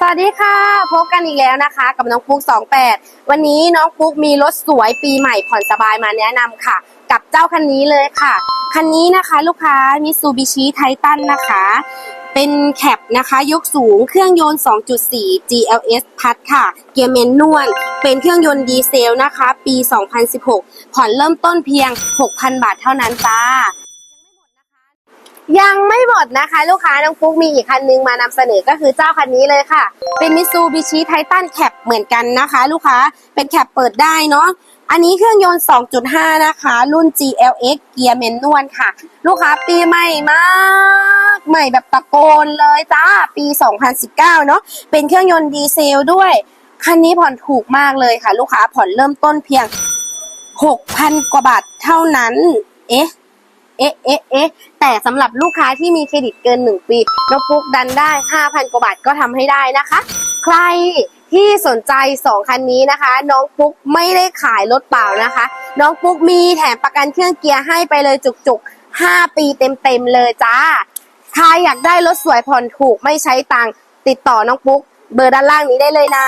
สวัสดีค่ะ พบกันอีกแล้วนะคะ กับน้องปุ๊ก 28 วันนี้น้องปุ๊กมีรถสวยปีใหม่ผ่อนสบายมาแนะนำค่ะ กับเจ้าคันนี้เลยค่ะ คันนี้นะคะลูกค้ามิซูบิชิไททันนะคะ เป็นแคปนะคะ ยกสูงเครื่องยนต์ 2.4 GLS พัดค่ะ เกียร์เมนนวลเป็นเครื่องยนต์ดีเซลนะคะ ปี 2016 ผ่อนเริ่มต้นเพียง 6,000 บาทเท่านั้นจ้า ยังไม่หมดนะคะ ลูกค้าน้องฟุกมีอีกคันนึงมานำเสนอก็คือเจ้าคันนี้เลยค่ะ เป็นมิซูบิชิไททันแคปเหมือนกันนะคะ ลูกค้าเป็นแคปเปิดได้เนาะอันนี้เครื่องยนต์ 2.5 นะคะ รุ่น GLX เกียร์เมนนวลค่ะ ลูกค้าปีใหม่มาก ใหม่แบบตะโกนเลยจ้า ปี 2019 เนาะเป็นเครื่องยนต์ดีเซลด้วย คันนี้ผ่อนถูกมากเลยค่ะ ลูกค้าผ่อนเริ่มต้นเพียง 6,000 กว่าบาทเท่านั้น เอ๊ะ เอ๊ะเอ๊ะเอ๊ะแต่สำหรับลูกค้าที่มีเครดิตเกิน 1 ปีน้องปุ๊กดันได้ 5,000 กว่าบาทก็ทำให้ได้นะคะ ใครที่สนใจ 2 คันนี้นะคะ น้องปุ๊กไม่ได้ขายรถเปล่านะคะ น้องปุ๊กมีแถมประกันเครื่องเกียร์ให้ไปเลยจุกๆ 5 ปีเต็มๆเลยจ้า ใครอยากได้รถสวยผ่อนถูกไม่ใช้ตังค์ติดต่อน้องปุ๊กเบอร์ด้านล่างนี้ได้เลยนะ